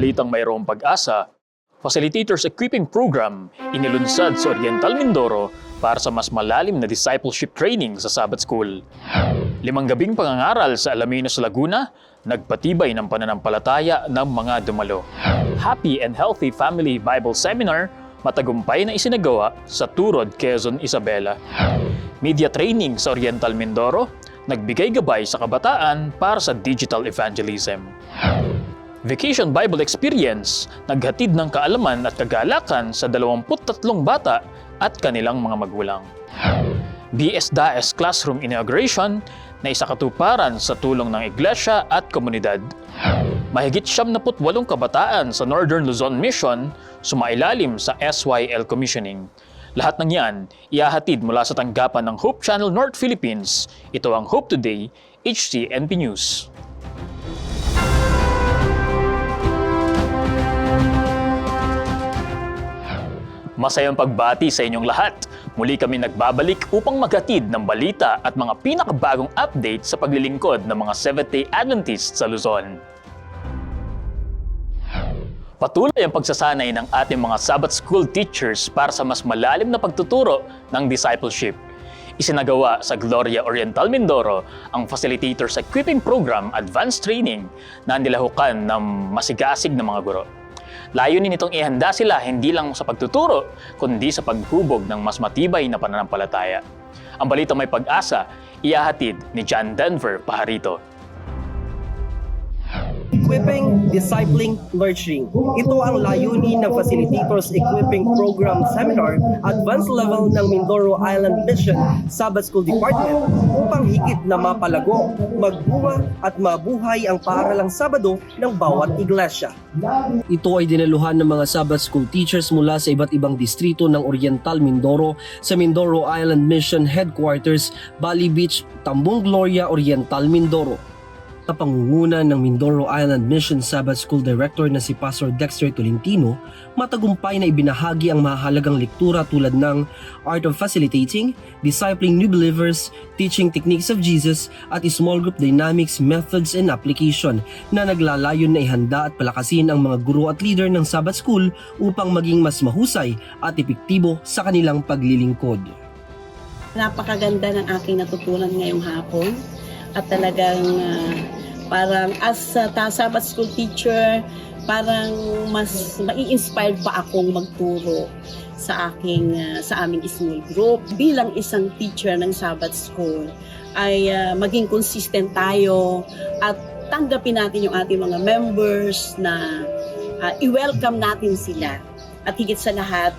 Balitang mayroong pag-asa, Facilitators Equipping Program inilunsad sa Oriental Mindoro para sa mas malalim na discipleship training sa Sabbath School. Limang gabing pangangaral sa Alaminos, Laguna, nagpatibay ng pananampalataya ng mga dumalo. Happy and Healthy Family Bible Seminar matagumpay na isinagawa sa Turod, Quezon, Isabela. Media training sa Oriental Mindoro, nagbigay gabay sa kabataan para sa digital evangelism. Vacation Bible Experience, naghatid ng kaalaman at kagalakan sa 23 bata at kanilang mga magulang. BS Daes Classroom Inauguration na isa katuparan sa tulong ng iglesia at komunidad. Mahigit 78 kabataan sa Northern Luzon Mission sumailalim sa SYL Commissioning. Lahat ng yan, iahatid mula sa tanggapan ng Hope Channel North Philippines. Ito ang Hope Today, HCNP News. Masayang pagbati sa inyong lahat. Muli kami nagbabalik upang maghatid ng balita at mga pinakabagong update sa paglilingkod ng mga Seventh-day Adventists sa Luzon. Patuloy ang pagsasanay ng ating mga Sabbath School teachers para sa mas malalim na pagtuturo ng discipleship. Isinagawa sa Gloria Oriental Mindoro ang Facilitators Equipping Program Advanced Training na nilahukan ng masigasig na mga guro. Layunin nitong ihanda sila hindi lang sa pagtuturo, kundi sa paghubog ng mas matibay na pananampalataya. Ang balita may pag-asa, iyahatid ni John Denver Paharito. Equipping, Discipling, Nurturing. Ito ang layunin ng Facilitators Equipping Program Seminar, Advanced Level ng Mindoro Island Mission Sabbath School Department upang higit na mapalago, magbunga at mabuhay ang paaralang Sabado ng bawat iglesia. Ito ay dinaluhan ng mga Sabbath School teachers mula sa iba't ibang distrito ng Oriental Mindoro sa Mindoro Island Mission Headquarters, Bali Beach, Tambong Gloria, Oriental Mindoro. Sa pangunguna ng Mindoro Island Mission Sabbath School Director na si Pastor Dexter Tolentino, matagumpay na ibinahagi ang mahalagang lektura tulad ng Art of Facilitating, Discipling New Believers, Teaching Techniques of Jesus, at Small Group Dynamics, Methods and Application na naglalayon na ihanda at palakasin ang mga guro at leader ng Sabbath School upang maging mas mahusay at epektibo sa kanilang paglilingkod. Napakaganda ng aking natutunan ngayong hapon at talagang ah, parang as a ta- Sabbath school teacher, parang mas mai-inspired pa akong magturo sa aking ah, sa aming small group. Bilang isang teacher ng Sabbath school ay ah, maging consistent tayo at tanggapin natin yung ating mga members na ah, i-welcome natin sila. At higit sa lahat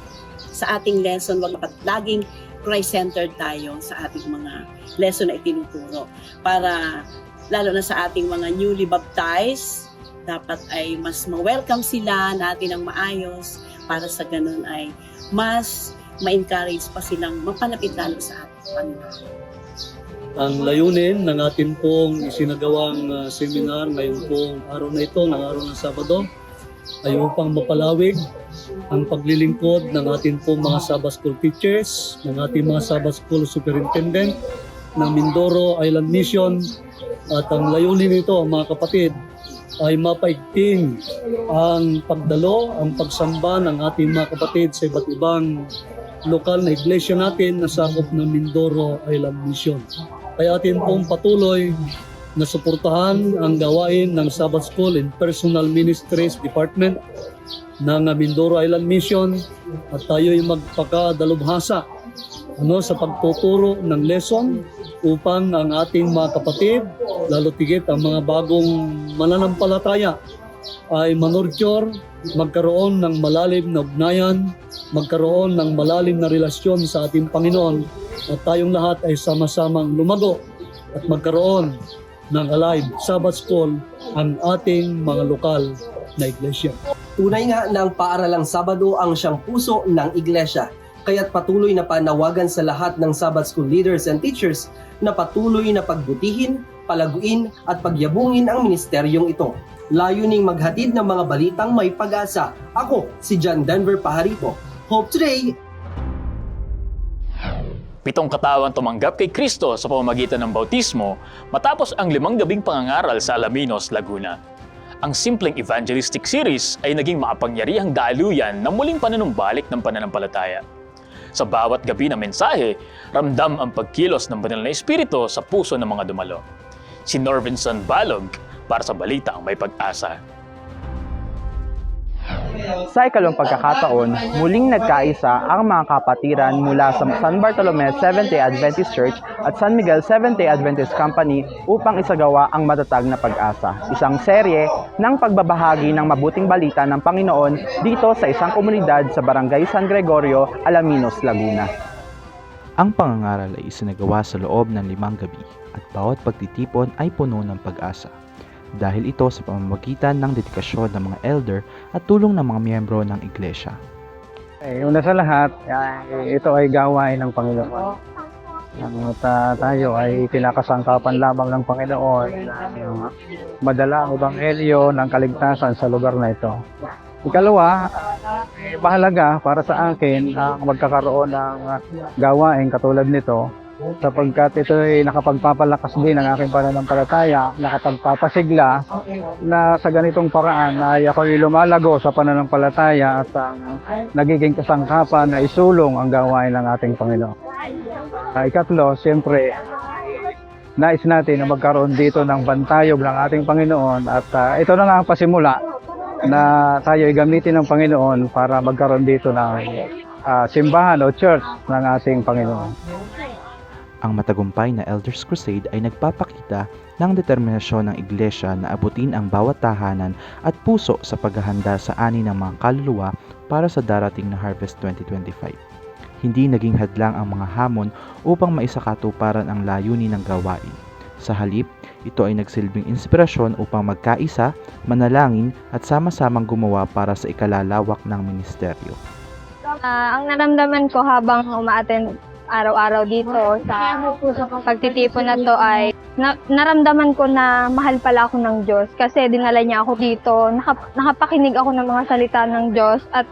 sa ating lesson wag laging Christ-centered tayo sa ating mga lesson na itinuturo para lalo na sa ating mga newly baptized dapat ay mas ma-welcome sila natin ng maayos para sa ganun ay mas ma-encourage pa silang mapalapit lalo sa ating Panginoon. ang layunin ng ating pong isinagawang uh, seminar ngayong pong araw na ito, ng araw ng Sabado, ay upang mapalawig ang paglilingkod ng ating pong mga Sabbath School teachers, ng ating mga Sabbath School superintendent, ng Mindoro Island Mission, at ang layunin nito, mga kapatid, ay mapaigting ang pagdalo, ang pagsamba ng ating mga kapatid sa iba't ibang lokal na iglesia natin na sakop ng Mindoro Island Mission. Kaya atin pong patuloy na suportahan ang gawain ng Sabbath School and Personal Ministries Department ng Mindoro Island Mission at tayo ay magpakadalubhasa ano, sa pagtuturo ng lesson upang ang ating mga kapatid, lalo tigit ang mga bagong mananampalataya ay manurture, magkaroon ng malalim na ugnayan, magkaroon ng malalim na relasyon sa ating Panginoon at tayong lahat ay sama-samang lumago at magkaroon ng alive Sabbath School ang ating mga lokal na iglesia. Tunay nga ang paaralang Sabado ang siyang puso ng iglesia. Kaya't patuloy na panawagan sa lahat ng Sabbath School leaders and teachers na patuloy na pagbutihin, palaguin at pagyabungin ang ministeryong ito. Layuning maghatid ng mga balitang may pag-asa. Ako, si John Denver Paharito. Hope Today, Pitong katawang tumanggap kay Kristo sa pamamagitan ng bautismo matapos ang limang gabing pangangaral sa Alaminos, Laguna. Ang simpleng evangelistic series ay naging makapangyarihang daluyan na muling panunumbalik ng pananampalataya. Sa bawat gabi na mensahe, ramdam ang pagkilos ng banal na espiritu sa puso ng mga dumalo. Si Norvinson Balog para sa Balita ang May Pag-asa. Sa ikalawang pagkakataon, muling nagkaisa ang mga kapatiran mula sa San Bartolome Seventh-day Adventist Church at San Miguel Seventh-day Adventist Company upang isagawa ang matatag na pag-asa. Isang serye ng pagbabahagi ng mabuting balita ng Panginoon dito sa isang komunidad sa Barangay San Gregorio, Alaminos, Laguna. Ang pangangaral ay isinagawa sa loob ng limang gabi at bawat pagtitipon ay puno ng pag-asa. Dahil ito sa pamamagitan ng dedikasyon ng mga elder at tulong ng mga miyembro ng iglesia. Eh, una sa lahat, ay, ito ay gawain ng Panginoon. Ang ta- tayo ay pinakasangkapan lamang ng Panginoon na madala ang ebanghelyo ng kaligtasan sa lugar na ito. Ikalawa, eh, mahalaga para sa akin ang magkakaroon ng gawain katulad nito sapagkat ito ay nakapagpapalakas din ng aking pananampalataya, nakapagpapasigla na sa ganitong paraan ay ako'y lumalago sa pananampalataya at ang nagiging kasangkapan na isulong ang gawain ng ating Panginoon. Uh, ikatlo, siyempre, nais natin na magkaroon dito ng bantayog ng ating Panginoon at ah, ito na nga ang pasimula na tayo ay gamitin ng Panginoon para magkaroon dito ng ah, simbahan o church ng ating Panginoon. Ang matagumpay na Elders Crusade ay nagpapakita ng determinasyon ng iglesia na abutin ang bawat tahanan at puso sa paghahanda sa ani ng mga kaluluwa para sa darating na Harvest 2025. Hindi naging hadlang ang mga hamon upang maisakatuparan ang layunin ng gawain. Sa halip, ito ay nagsilbing inspirasyon upang magkaisa, manalangin at sama-samang gumawa para sa ikalalawak ng ministeryo. Ah, ang naramdaman ko habang umaattend araw-araw dito sa pagtitipon na to ay na, naramdaman ko na mahal pala ako ng Diyos kasi dinala niya ako dito. Nakap, nakapakinig ako ng mga salita ng Diyos at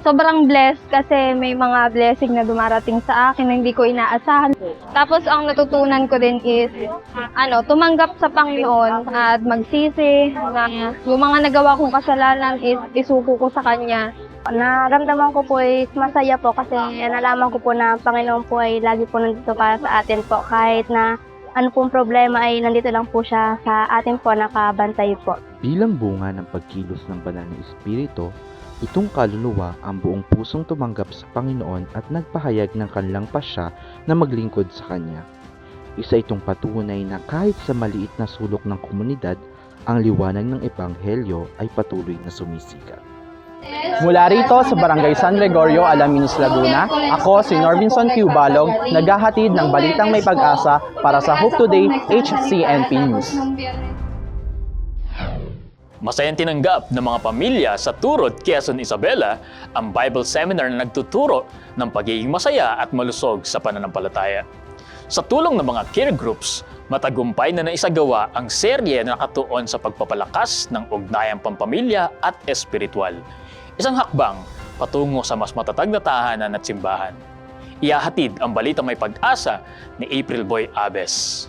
sobrang blessed kasi may mga blessing na dumarating sa akin na hindi ko inaasahan. Tapos ang natutunan ko din is ano, tumanggap sa Panginoon at magsisi na yung mga nagawa kong kasalanan is isuko ko sa Kanya. Naramdaman ko po ay masaya po kasi nalaman ko po na ang Panginoon po ay lagi po nandito para sa atin po. Kahit na ano pong problema ay nandito lang po siya sa atin po, nakabantay po. Bilang bunga ng pagkilos ng banal na espiritu, itong kaluluwa ang buong pusong tumanggap sa Panginoon at nagpahayag ng kanilang pasya na maglingkod sa Kanya. Isa itong patunay na kahit sa maliit na sulok ng komunidad, ang liwanag ng Ebanghelyo ay patuloy na sumisikat. Mula rito sa Barangay San Gregorio, Alaminos, Laguna, ako si Norvinson Q. Balog, naghahatid ng balitang may pag-asa para sa Hope Today HCNP News. Masayang tinanggap ng mga pamilya sa Turod, Quezon, Isabela ang Bible Seminar na nagtuturo ng pagiging masaya at malusog sa pananampalataya. Sa tulong ng mga care groups, matagumpay na naisagawa ang serye na nakatuon sa pagpapalakas ng ugnayang pampamilya at espiritual. Isang hakbang patungo sa mas matatag na tahanan at simbahan. Iyahatid ang balita may pag-asa ni April Boy Abes.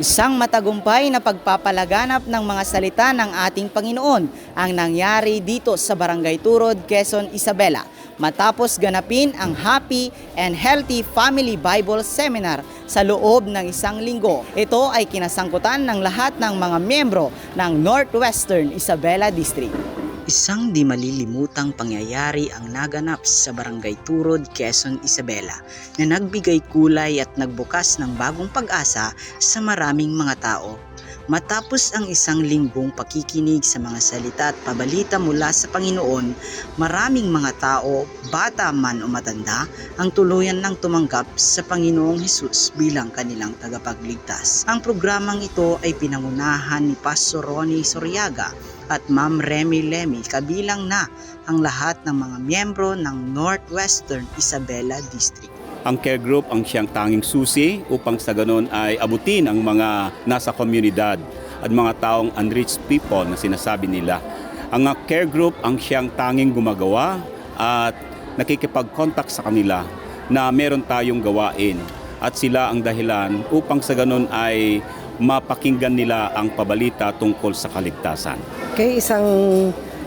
Isang matagumpay na pagpapalaganap ng mga salita ng ating Panginoon ang nangyari dito sa Barangay Turod, Quezon, Isabela matapos ganapin ang Happy and Healthy Family Bible Seminar sa loob ng isang linggo. Ito ay kinasangkutan ng lahat ng mga miyembro ng Northwestern Isabela District. Isang di malilimutang pangyayari ang naganap sa Barangay Turod, Quezon, Isabela na nagbigay kulay at nagbukas ng bagong pag-asa sa maraming mga tao. Matapos ang isang linggong pakikinig sa mga salita at pabalita mula sa Panginoon, maraming mga tao, bata man o matanda, ang tuluyan ng tumanggap sa Panginoong Hesus bilang kanilang tagapagligtas. Ang programang ito ay pinangunahan ni Pastor Ronnie Soriaga at Ma'am Remy Lemmy kabilang na ang lahat ng mga miyembro ng Northwestern Isabela District. Ang care group ang siyang tanging susi upang sa ganon ay abutin ang mga nasa komunidad at mga taong unreached people na sinasabi nila. Ang care group ang siyang tanging gumagawa at nakikipag-contact sa kanila na meron tayong gawain at sila ang dahilan upang sa ganon ay mapakinggan nila ang pabalita tungkol sa kaligtasan. Okay, isang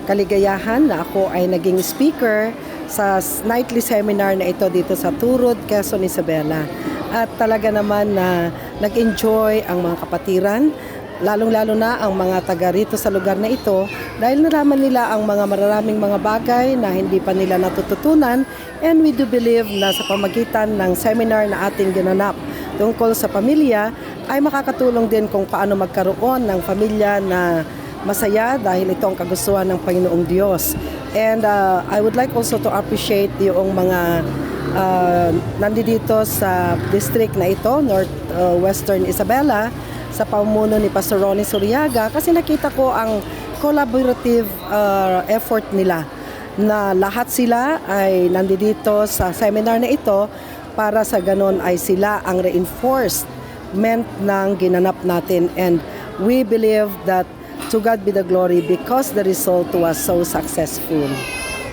kaligayahan na ako ay naging speaker sa nightly seminar na ito dito sa Turod, Quezon, Isabela. At talaga naman na nag-enjoy ang mga kapatiran, lalong-lalo na ang mga taga rito sa lugar na ito dahil nalaman nila ang mga mararaming mga bagay na hindi pa nila natututunan and we do believe na sa pamagitan ng seminar na ating ginanap tungkol sa pamilya ay makakatulong din kung paano magkaroon ng pamilya na masaya dahil ito ang kagustuhan ng Panginoong Diyos. And uh, I would like also to appreciate yung mga uh, nandito sa district na ito, North uh, Western Isabela, sa pamumuno ni Pastor Ronnie Suriaga kasi nakita ko ang collaborative uh, effort nila na lahat sila ay nandito sa seminar na ito para sa ganon ay sila ang reinforcement ng ginanap natin and we believe that to God be the glory because the result was so successful.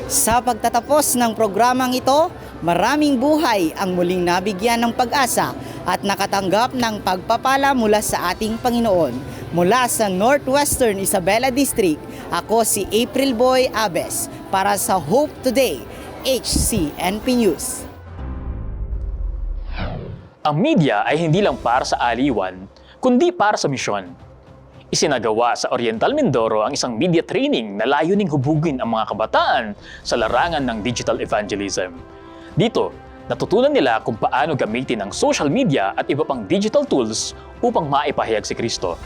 Sa pagtatapos ng programang ito, maraming buhay ang muling nabigyan ng pag-asa at nakatanggap ng pagpapala mula sa ating Panginoon. Mula sa Northwestern Isabela District, ako si April Boy Abes para sa Hope Today, HCNP News. Ang media ay hindi lang para sa aliwan, kundi para sa misyon. Isinagawa sa Oriental Mindoro ang isang media training na layuning hubugin ang mga kabataan sa larangan ng digital evangelism. Dito, natutunan nila kung paano gamitin ang social media at iba pang digital tools upang maipahayag si Kristo.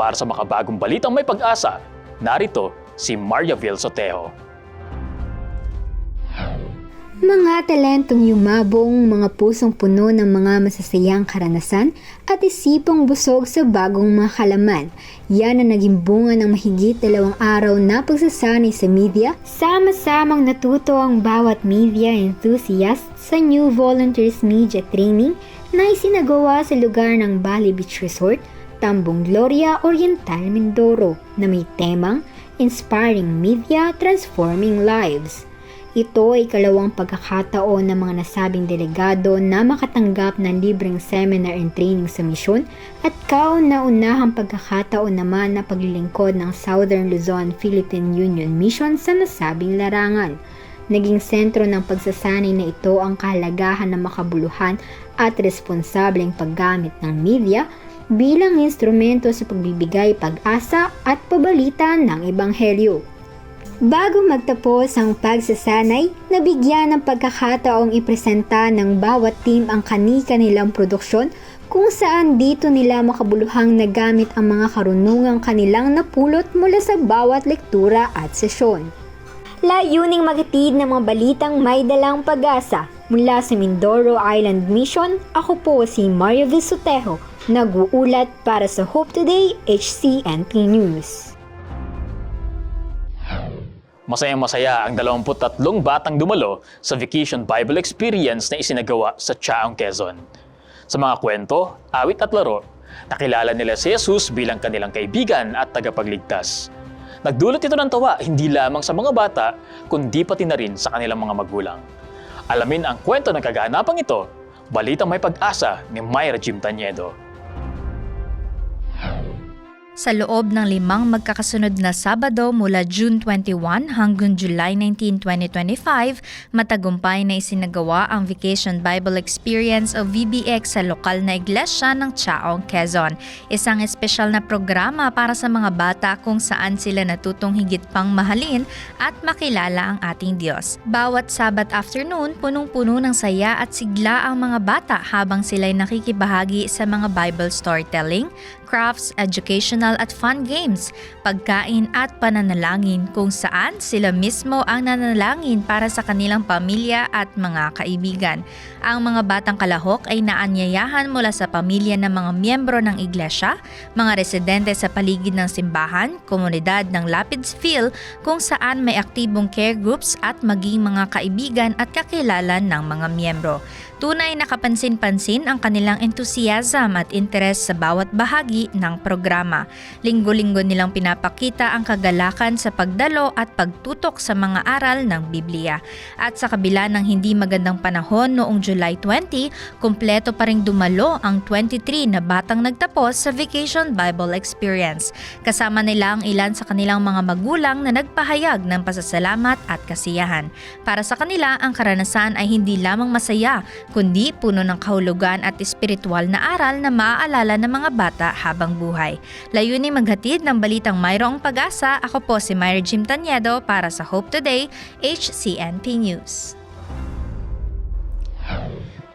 Para sa makabagong balitang may pag-asa, narito si Maria Vil Sotejo. Mga talentong yumabong, mga pusong puno ng mga masasayang karanasan at isipang busog sa bagong mga kalaman. Yan ang naging bunga ng mahigit dalawang araw na pagsasanay sa media. Sama-samang natuto ang bawat media enthusiast sa New Volunteers Media Training na isinagawa sa lugar ng Bali Beach Resort, Tambong Gloria, Oriental, Mindoro na may temang Inspiring Media Transforming Lives. Ito ay kalawang pagkakataon ng mga nasabing delegado na makatanggap ng libreng seminar and training sa misyon at kauna-unahang pagkakataon naman na paglilingkod ng Southern Luzon Philippine Union Mission sa nasabing larangan. Naging sentro ng pagsasanay na ito ang kahalagahan ng makabuluhan at responsableng paggamit ng media bilang instrumento sa pagbibigay pag-asa at pabalita ng Ebanghelyo. Bago magtapos ang pagsasanay, nabigyan ng pagkakataong ipresenta ng bawat team ang kani-kanilang produksyon kung saan dito nila makabuluhang nagamit ang mga karunungang kanilang napulot mula sa bawat lektura at sesyon. Layuning magatid ng mga balitang may dalang pag-asa mula sa Mindoro Island Mission, ako po si Mario Visutejo, nag-uulat para sa Hope Today HCNP News. Masayang masaya ang 23 batang dumalo sa Vacation Bible Experience na isinagawa sa Chaong, Quezon. Sa mga kwento, awit at laro, nakilala nila si Jesus bilang kanilang kaibigan at tagapagligtas. Nagdulot ito ng tawa hindi lamang sa mga bata, kundi pati na rin sa kanilang mga magulang. Alamin ang kwento ng kaganapang ito, balitang may pag-asa ni Myra Jim Tanyedo. Sa loob ng limang magkakasunod na Sabado mula June 21 hanggang July 19, 2025, matagumpay na isinagawa ang Vacation Bible Experience o VBX sa lokal na iglesia ng Chaong, Quezon. Isang espesyal na programa para sa mga bata kung saan sila natutong higit pang mahalin at makilala ang ating Diyos. Bawat Sabat afternoon, punong-puno ng saya at sigla ang mga bata habang sila'y nakikibahagi sa mga Bible storytelling, crafts, educational at fun games, pagkain at pananalangin kung saan sila mismo ang nanalangin para sa kanilang pamilya at mga kaibigan. Ang mga batang kalahok ay naanyayahan mula sa pamilya ng mga miyembro ng iglesia, mga residente sa paligid ng simbahan, komunidad ng Lapidsville kung saan may aktibong care groups at maging mga kaibigan at kakilala ng mga miyembro. Tunay na kapansin-pansin ang kanilang enthusiasm at interes sa bawat bahagi ng programa. Linggo-linggo nilang pinapakita ang kagalakan sa pagdalo at pagtutok sa mga aral ng Biblia. At sa kabila ng hindi magandang panahon noong July 20, kumpleto pa ring dumalo ang 23 na batang nagtapos sa Vacation Bible Experience. Kasama nila ang ilan sa kanilang mga magulang na nagpahayag ng pasasalamat at kasiyahan. Para sa kanila, ang karanasan ay hindi lamang masaya, kundi puno ng kahulugan at espiritual na aral na maaalala ng mga bata habang buhay. Layunin maghatid ng balitang mayroong pag-asa, ako po si Myra Jim Tanyedo para sa Hope Today, HCNP News.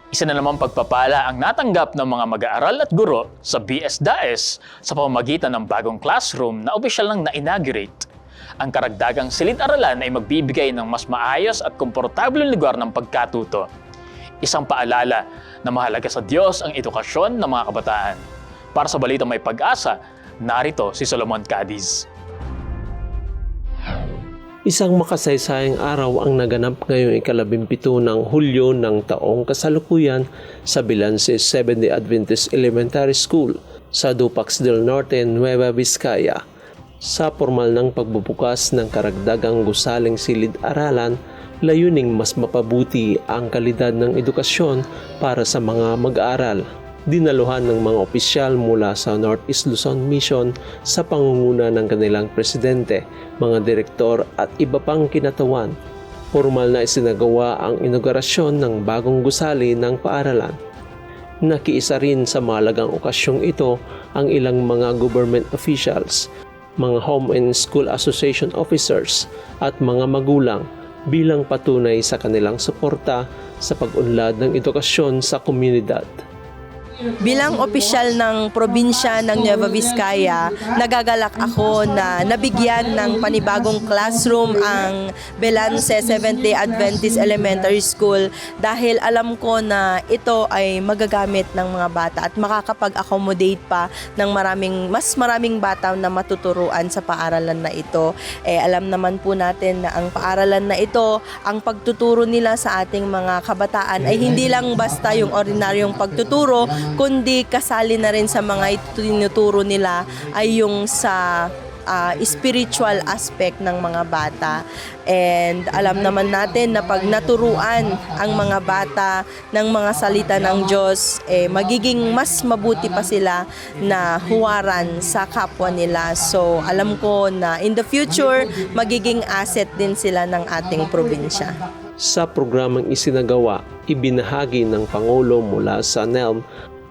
Isa na namang pagpapala ang natanggap ng mga mag-aaral at guro sa BS-DAES sa pamamagitan ng bagong classroom na opisyal nang na-inaugurate. Ang karagdagang silid-aralan ay magbibigay ng mas maayos at komportableng lugar ng pagkatuto. Isang paalala na mahalaga sa Diyos ang edukasyon ng mga kabataan. Para sa Balita May Pag-asa, narito si Solomon Cadiz. Isang makasaysayang araw ang naganap ngayong ikalabimpito ng Hulyo ng taong kasalukuyan sa Bilances Seventh-day Adventist Elementary School sa Dupax del Norte, Nueva Vizcaya. Sa formal ng pagbubukas ng karagdagang gusaling silid-aralan, layuning mas mapabuti ang kalidad ng edukasyon para sa mga mag-aaral dinaluhan ng mga opisyal mula sa Northeast Luzon Mission sa pangunguna ng kanilang presidente, mga direktor at iba pang kinatawan. Formal na isinagawa ang inaugurasyon ng bagong gusali ng paaralan. Nakiisa rin sa malagang okasyong ito ang ilang mga government officials, mga Home and School Association officers at mga magulang bilang patunay sa kanilang suporta sa pag-unlad ng edukasyon sa komunidad. Bilang opisyal ng probinsya ng Nueva Vizcaya, nagagalak ako na nabigyan ng panibagong classroom ang Belance Seventh-day Adventist Elementary School dahil alam ko na ito ay magagamit ng mga bata at makakapag-accommodate pa ng maraming mas maraming bata na matuturuan sa paaralan na ito. Eh alam naman po natin na ang paaralan na ito, ang pagtuturo nila sa ating mga kabataan ay hindi lang basta yung ordinaryong pagtuturo, kundi kasali na rin sa mga tinuturo nila ay yung sa ah, spiritual aspect ng mga bata. And alam naman natin na pag naturuan ang mga bata ng mga salita ng Diyos, eh, magiging mas mabuti pa sila na huwaran sa kapwa nila. So alam ko na in the future, magiging asset din sila ng ating probinsya. Sa programang isinagawa, ibinahagi ng Pangulo mula sa NELM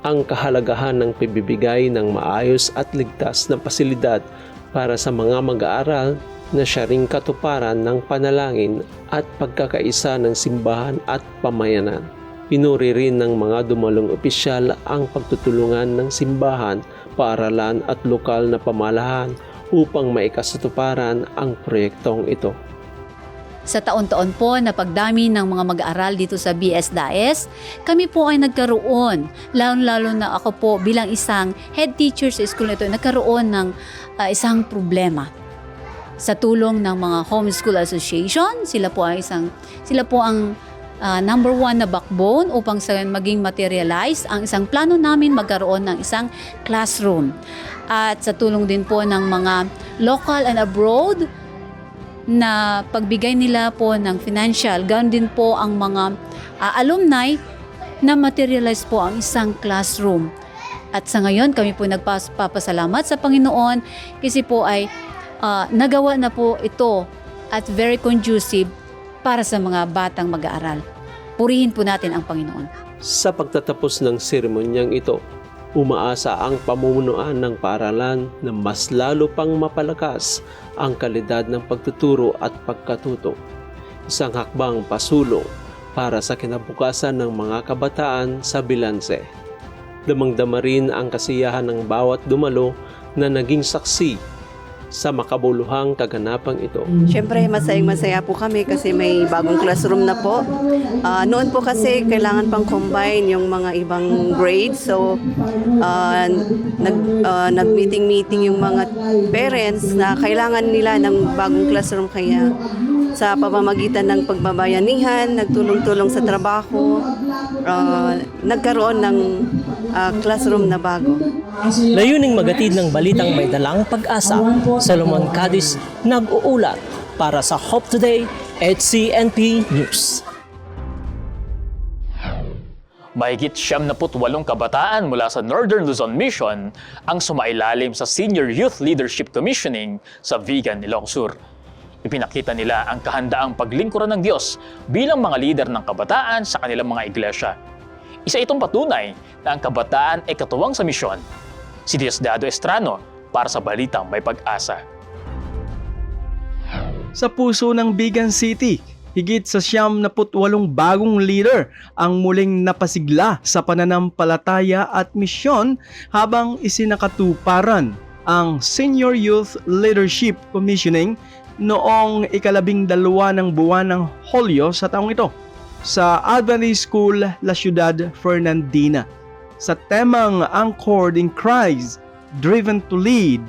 ang kahalagahan ng pibibigay ng maayos at ligtas na pasilidad para sa mga mag-aaral na siya ring katuparan ng panalangin at pagkakaisa ng simbahan at pamayanan. Pinuri rin ng mga dumalong opisyal ang pagtutulungan ng simbahan, paaralan at lokal na pamalahan upang maikasatuparan ang proyektong ito. Sa taon-taon po na pagdami ng mga mag-aaral dito sa BS-DAES, kami po ay nagkaroon, lalo-lalo na ako po bilang isang head teacher sa school na ito, nagkaroon ng ah, isang problema. Sa tulong ng mga homeschool association, sila po ay isang sila po ang ah, number one na backbone upang sa maging materialize ang isang plano namin magkaroon ng isang classroom. At sa tulong din po ng mga local and abroad na pagbigay nila po ng financial, ganoon din po ang mga ah, alumni na materialize po ang isang classroom. At sa ngayon, kami po nagpapasalamat sa Panginoon kasi po ay ah, nagawa na po ito at very conducive para sa mga batang mag-aaral. Purihin po natin ang Panginoon. Sa pagtatapos ng seremonyang ito, umaasa ang pamumunuan ng paaralan na mas lalo pang mapalakas ang kalidad ng pagtuturo at pagkatuto. Isang hakbang pasulong para sa kinabukasan ng mga kabataan sa bilanse. Damang-dama rin ang kasiyahan ng bawat dumalo na naging saksi sa makabuluhang kaganapang ito. Siyempre, masayang masaya po kami kasi may bagong classroom na po. Ah, noon po kasi kailangan pang combine yung mga ibang grades. So, ah, nag, ah, nag-meeting-meeting yung mga parents na kailangan nila ng bagong classroom kaya sa pamamagitan ng pagbabayanihan, nagtulong-tulong sa trabaho, ah, nagkaroon ng ah, classroom na bago. Layuning magatid ng balitang may dalang pag-asa, Solomon Cadiz nag-uulat para sa Hope Today at CNP News. Mahigit siyam na putwalong kabataan mula sa Northern Luzon Mission ang sumailalim sa Senior Youth Leadership Commissioning sa Vigan, Ilocos Sur. Ipinakita nila ang kahandaang paglingkuran ng Diyos bilang mga lider ng kabataan sa kanilang mga iglesia. Isa itong patunay na ang kabataan ay katuwang sa misyon. Si Diosdado Estrano para sa Balitang May Pag-asa. Sa puso ng Bigan City, higit sa siyam na putwalong bagong leader ang muling napasigla sa pananampalataya at misyon habang isinakatuparan ang Senior Youth Leadership Commissioning noong ikalabing dalawa ng buwan ng Hulyo sa taong ito sa Adventist School La Ciudad Fernandina. Sa temang Anchored in Christ, Driven to Lead,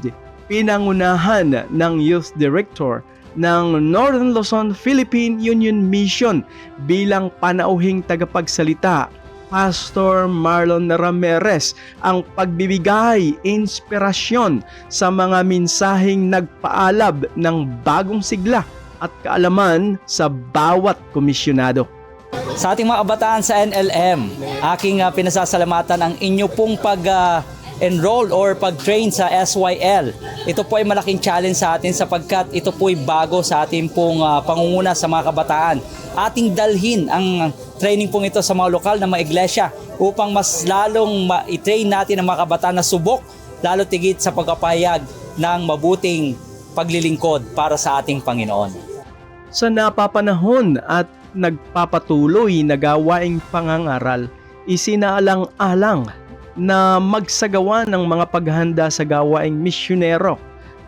pinangunahan ng Youth Director ng Northern Luzon Philippine Union Mission bilang panauhing tagapagsalita Pastor Marlon Ramirez ang pagbibigay inspirasyon sa mga minsaheng nagpaalab ng bagong sigla at kaalaman sa bawat komisyonado. Sa ating mga kabataan sa NLM, aking uh, pinasasalamatan ang inyo pong pag ah, enroll or pag-train sa SYL. Ito po ay malaking challenge sa atin sapagkat ito po ay bago sa ating pong ah, pangunguna sa mga kabataan. Ating dalhin ang training pong ito sa mga lokal na mga iglesia upang mas lalong ma-train natin ang mga kabataan na subok lalo tigit sa pagpapahayag ng mabuting paglilingkod para sa ating Panginoon. Sa napapanahon at nagpapatuloy na gawaing pangangaral, isinaalang-alang na magsagawa ng mga paghanda sa gawaing misyonero.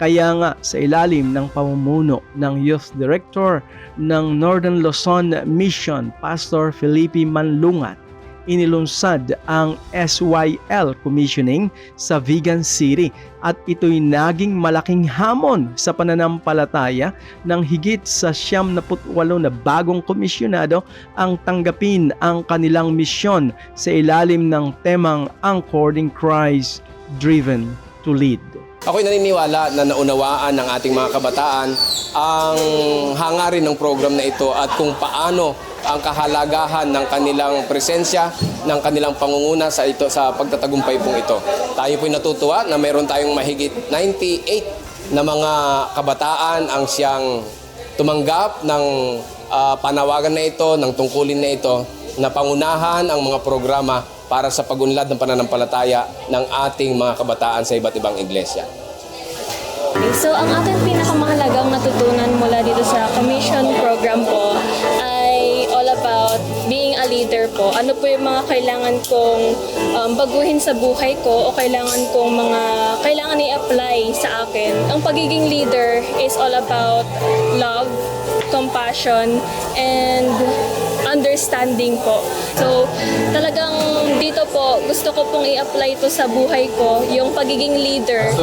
Kaya nga sa ilalim ng pamumuno ng Youth Director ng Northern Luzon Mission, Pastor Felipe Manlungat, inilunsad ang SYL Commissioning sa Vigan City at ito'y naging malaking hamon sa pananampalataya ng higit sa siyam na putwalo na bagong komisyonado ang tanggapin ang kanilang misyon sa ilalim ng temang Anchored in Christ, Driven to Lead. Ako'y naniniwala na naunawaan ng ating mga kabataan ang hangarin ng program na ito at kung paano ang kahalagahan ng kanilang presensya, ng kanilang pangunguna sa ito sa pagtatagumpay pong ito. Tayo po'y natutuwa na mayroon tayong mahigit 98 na mga kabataan ang siyang tumanggap ng ah, panawagan na ito, ng tungkulin na ito, na pangunahan ang mga programa para sa pagunlad ng pananampalataya ng ating mga kabataan sa iba't ibang iglesia. So ang akin pinakamahalagang natutunan mula dito sa commission program po ay all about being a leader po. Ano po yung mga kailangan kong um, baguhin sa buhay ko o kailangan kong mga kailangan i-apply sa akin. Ang pagiging leader is all about love, compassion, and understanding po. So, talagang dito po, gusto ko pong i-apply ito sa buhay ko, yung pagiging leader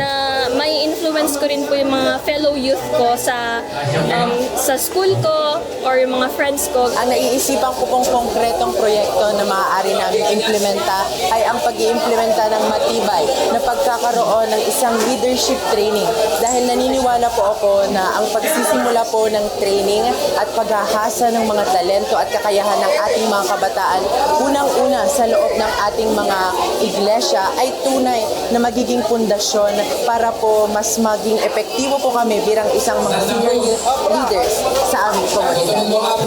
na may influence ko rin po yung mga fellow youth ko sa um, sa school ko or yung mga friends ko. Ang naiisipan ko pong konkretong proyekto na maaari namin implementa ay ang pag iimplementa ng matibay na pagkakaroon ng isang leadership training. Dahil naniniwala po ako na ang pagsisimula po ng training at paghahasa ng mga talento at kakayahan ng ating mga kabataan, unang-una sa loob ng ating mga iglesia ay tunay na magiging pundasyon para po mas maging epektibo po kami bilang isang mga senior youth leaders sa aming komunidad.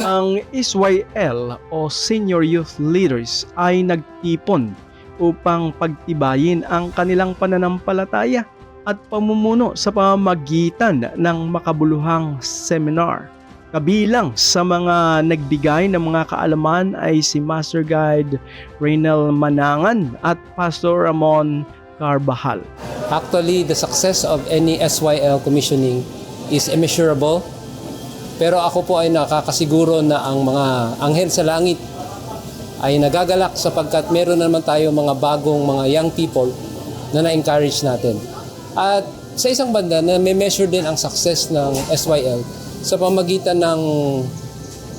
Ang SYL o Senior Youth Leaders ay nagtipon upang pagtibayin ang kanilang pananampalataya at pamumuno sa pamamagitan ng makabuluhang seminar. Kabilang sa mga nagbigay ng mga kaalaman ay si Master Guide Reynel Manangan at Pastor Ramon Carbajal. Actually, the success of any SYL commissioning is immeasurable. Pero ako po ay nakakasiguro na ang mga anghel sa langit ay nagagalak sapagkat meron naman tayo mga bagong mga young people na na-encourage natin. At sa isang banda, na may measure din ang success ng SYL sa pamagitan ng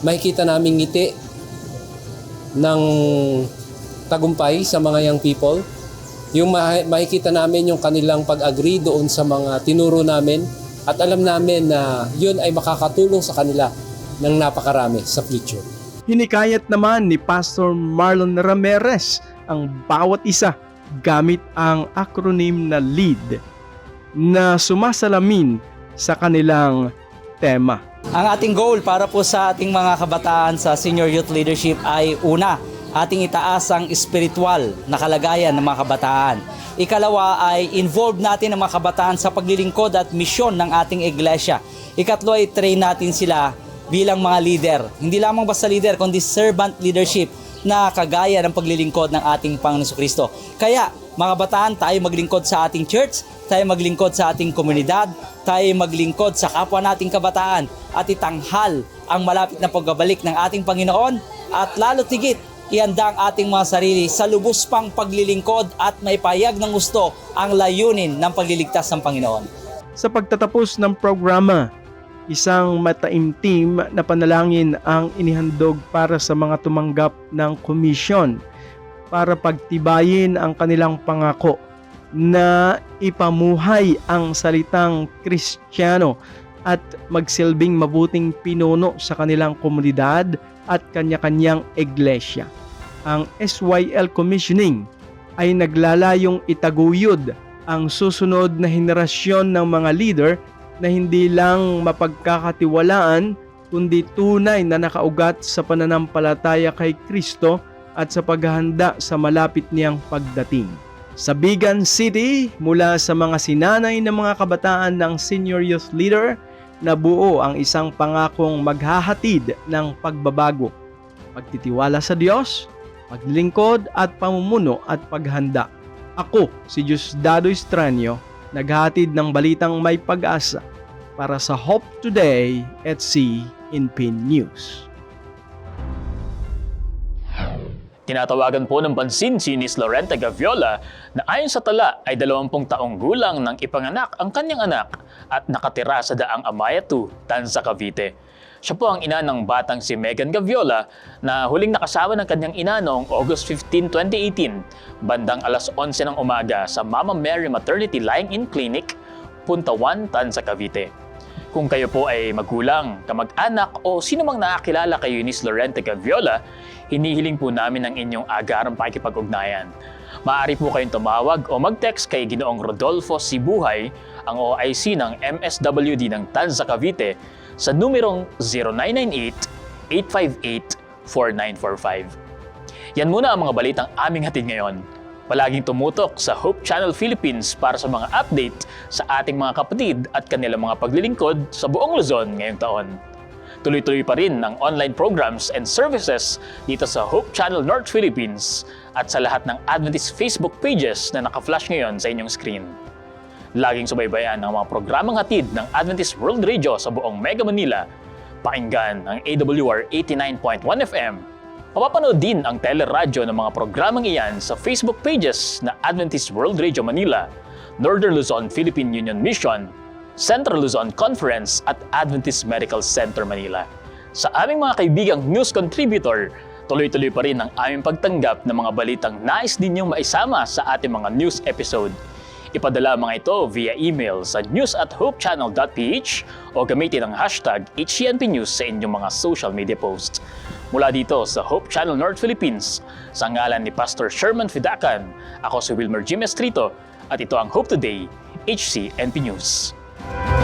makikita naming ngiti ng tagumpay sa mga young people. Yung ma- makikita namin yung kanilang pag-agree doon sa mga tinuro namin at alam namin na yun ay makakatulong sa kanila ng napakarami sa future. Hinikayat naman ni Pastor Marlon Ramirez ang bawat isa gamit ang acronym na LEAD na sumasalamin sa kanilang tema. Ang ating goal para po sa ating mga kabataan sa senior youth leadership ay una, ating itaas ang espiritual na kalagayan ng mga kabataan. Ikalawa ay involve natin ang mga kabataan sa paglilingkod at misyon ng ating iglesia. Ikatlo ay train natin sila bilang mga leader. Hindi lamang basta leader, kundi servant leadership na kagaya ng paglilingkod ng ating Panginoon Kristo. Kaya, mga kabataan, tayo maglingkod sa ating church, tayo maglingkod sa ating komunidad, tayo maglingkod sa kapwa nating kabataan at itanghal ang malapit na pagbabalik ng ating Panginoon at lalo tigit ihanda ang ating mga sarili sa lubos pang paglilingkod at maipayag ng gusto ang layunin ng pagliligtas ng Panginoon. Sa pagtatapos ng programa, isang mataimtim na panalangin ang inihandog para sa mga tumanggap ng komisyon para pagtibayin ang kanilang pangako na ipamuhay ang salitang Kristiyano at magsilbing mabuting pinuno sa kanilang komunidad at kanya-kanyang iglesia. Ang SYL Commissioning ay naglalayong itaguyod ang susunod na henerasyon ng mga leader na hindi lang mapagkakatiwalaan kundi tunay na nakaugat sa pananampalataya kay Kristo at sa paghahanda sa malapit niyang pagdating. Sa Bigan City, mula sa mga sinanay ng mga kabataan ng senior youth leader, nabuo ang isang pangakong maghahatid ng pagbabago, pagtitiwala sa Diyos, paglilingkod at pamumuno at paghanda. Ako, si Diosdado Estranyo, naghahatid ng balitang may pag-asa para sa Hope Today at CNP News. Tinatawagan po ng pansin si Miss Lorenta Gaviola na ayon sa tala ay 20 taong gulang nang ipanganak ang kanyang anak at nakatira sa daang Amaya 2, Tanza, Cavite. Siya po ang ina ng batang si Megan Gaviola na huling nakasama ng kanyang ina noong August 15, 2018, bandang alas 11 ng umaga sa Mama Mary Maternity Lying-In Clinic, Punta 1, Tanza, Cavite. Kung kayo po ay magulang, kamag-anak o sino mang nakakilala kay Eunice Lorente Gaviola, hinihiling po namin ang inyong agarang pakikipag-ugnayan. Maaari po kayong tumawag o mag-text kay Ginoong Rodolfo Sibuhay, ang OIC ng MSWD ng Tanza Cavite sa numerong 0998-858-4945. Yan muna ang mga balitang aming hatid ngayon. Palaging tumutok sa Hope Channel Philippines para sa mga update sa ating mga kapatid at kanilang mga paglilingkod sa buong Luzon ngayong taon. Tuloy-tuloy pa rin ang online programs and services dito sa Hope Channel North Philippines at sa lahat ng Adventist Facebook pages na naka-flash ngayon sa inyong screen. Laging subaybayan ang mga programang hatid ng Adventist World Radio sa buong Mega Manila. Pakinggan ang AWR 89.1 FM. Mapapanood din ang teleradyo ng mga programang iyan sa Facebook pages na Adventist World Radio Manila, Northern Luzon Philippine Union Mission, Central Luzon Conference at Adventist Medical Center Manila. Sa aming mga kaibigang news contributor, tuloy-tuloy pa rin ang aming pagtanggap ng mga balitang nais ninyong maisama sa ating mga news episode. Ipadala mga ito via email sa news at hopechannel.ph o gamitin ang hashtag HCNP News sa inyong mga social media posts. Mula dito sa Hope Channel North Philippines, sa ngalan ni Pastor Sherman Fidakan, ako si Wilmer Jim Estrito at ito ang Hope Today, HCNP News. 了。